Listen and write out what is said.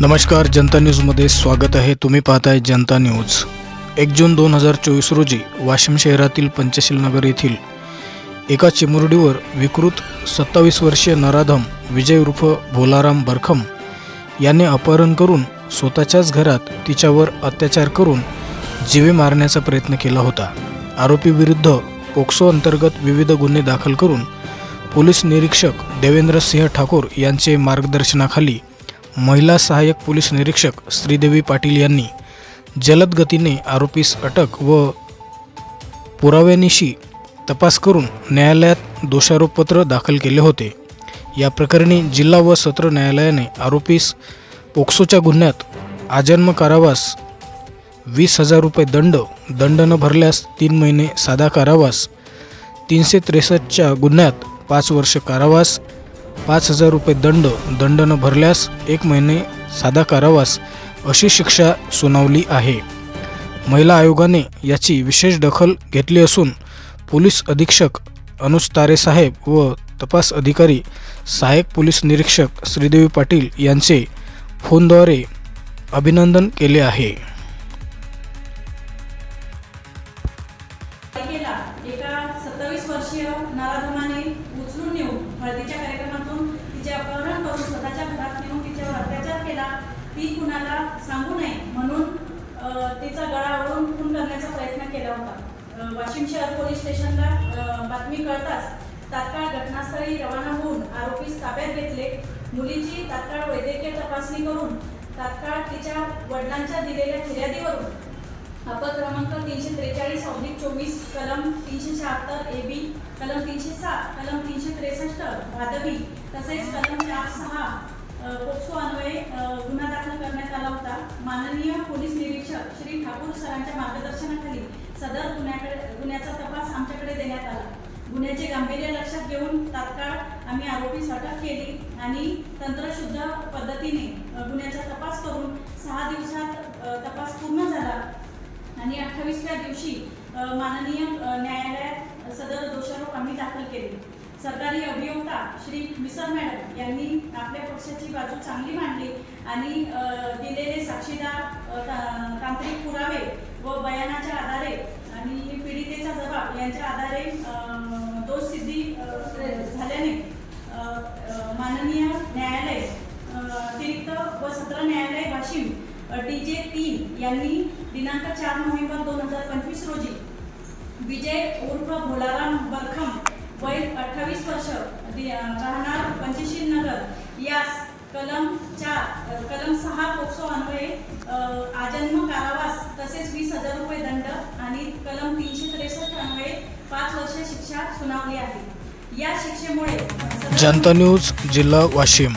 नमस्कार जनता न्यूजमध्ये स्वागत आहे. तुम्ही पाहताय जनता न्यूज. एक जून दोन हजार चोवीस रोजी वाशिम शहरातील पंचशील नगर येथील एका चिमुरडीवर विकृत सत्तावीस वर्षीय नराधम विजय उर्फ भोलाराम बरखम याने अपहरण करून स्वतःच्याच घरात तिच्यावर अत्याचार करून जीवे मारण्याचा प्रयत्न केला होता. आरोपीविरुद्ध पोक्सो अंतर्गत विविध गुन्हे दाखल करून पोलीस निरीक्षक देवेंद्र सिंह ठाकूर यांचे मार्गदर्शनाखाली महिला सहाय्यक पोलीस निरीक्षक श्रीदेवी पाटील यांनी जलद गतीने आरोपीस अटक व पुराव्यानिशी तपास करून न्यायालयात दोषारोपपत्र दाखल केले होते. या प्रकरणी जिल्हा व सत्र न्यायालयाने आरोपीस पोक्सोच्या गुन्ह्यात आजन्म कारावास वीस हजार रुपये दंड दंड न भरल्यास तीन महिने साधा कारावास तीनशे त्रेसष्टच्या गुन्ह्यात पाच वर्ष कारावास पाच हजार रुपये दंड दंड न भरल्यास एक महिने साधा कारावास अशी शिक्षा सुनावली आहे. महिला आयोगाने याची विशेष दखल घेतली असून पोलीस अधीक्षक अनुज तारेसाहेब व तपास अधिकारी सहाय्यक पोलीस निरीक्षक श्रीदेवी पाटील यांचे फोनद्वारे अभिनंदन केले आहे. एका सत्तावीस वर्षीय नाराधमाने उचलून नेऊन हळदीच्या कार्यक्रमात तिचे अपहरण करून स्वतःच्या घरात नेऊन तिच्यावर अत्याचार केला ती कुणाला सांगू नये म्हणून तिचा गळा ओढून खून करण्याचा प्रयत्न केला होता. वाशिम शहर पोलीस स्टेशनला बातमी कळताच तात्काळ घटनास्थळी रवाना होऊन आरोपीस ताब्यात घेतले. मुलीची तात्काळ वैद्यकीय तपासणी करून तात्काळ तिच्या वडिलांच्या दिलेल्या फिर्यादीवरून. अपद क्रमांक तीनशे त्रेचाळीस ऑब्लिक चोवीस कलम तीनशे शहात्तर ए बी कलम तीनशे सात कलम तीनशे त्रेसष्ट भादवी तसेच कलम चार सहा पोक्सो अन्वय गुन्हा दाखल करण्यात आला होता. माननीय पोलीस निरीक्षक श्री ठाकूर सरांच्या मार्गदर्शनाखाली सदर गुन्ह्याकडे गुन्ह्याचा तपास आमच्याकडे देण्यात आला. गुन्ह्याचे गांभीर्य लक्षात घेऊन तात्काळ आम्ही आरोपीस अटक केली आणि तंत्रशुद्ध पद्धतीने गुन्ह्याचा तपास करून सहा दिवसात तपास पूर्ण झाला. आणि अठ्ठावीसव्या दिवशी माननीय न्यायालयात सदर दोषारोप आम्ही दाखल केले. सरकारी अभियोक्ता श्री मिसर मॅडम यांनी आपल्या पक्षाची बाजू चांगली मांडली आणि दिलेले साक्षीदार तांत्रिक पुरावे व बयानाच्या आधारे आणि पीडितेचा जबाब यांच्या आधारे दोष दोषसिद्धी झाल्याने माननीय न्यायालय अतिरिक्त व सत्र न्यायालय वाशिम डी जे तीन यांनी दिनांक चार नोव्हेंबर दोन हजार पंचवीस रोजी विजय उर्फ भोलाराम बरखम वय अठ्ठावीस वर्ष राहणार पंचशील नगर. यास कलम चार कलम सहा पोक्सो अन्वये आजन्म कारावास तसेच वीस हजार रुपये दंड आणि कलम तीनशे त्रेसष्ट अन्वये पाच वर्ष शिक्षा सुनावली आहे. या शिक्षेमुळे जनता न्यूज जिल्हा वाशिम.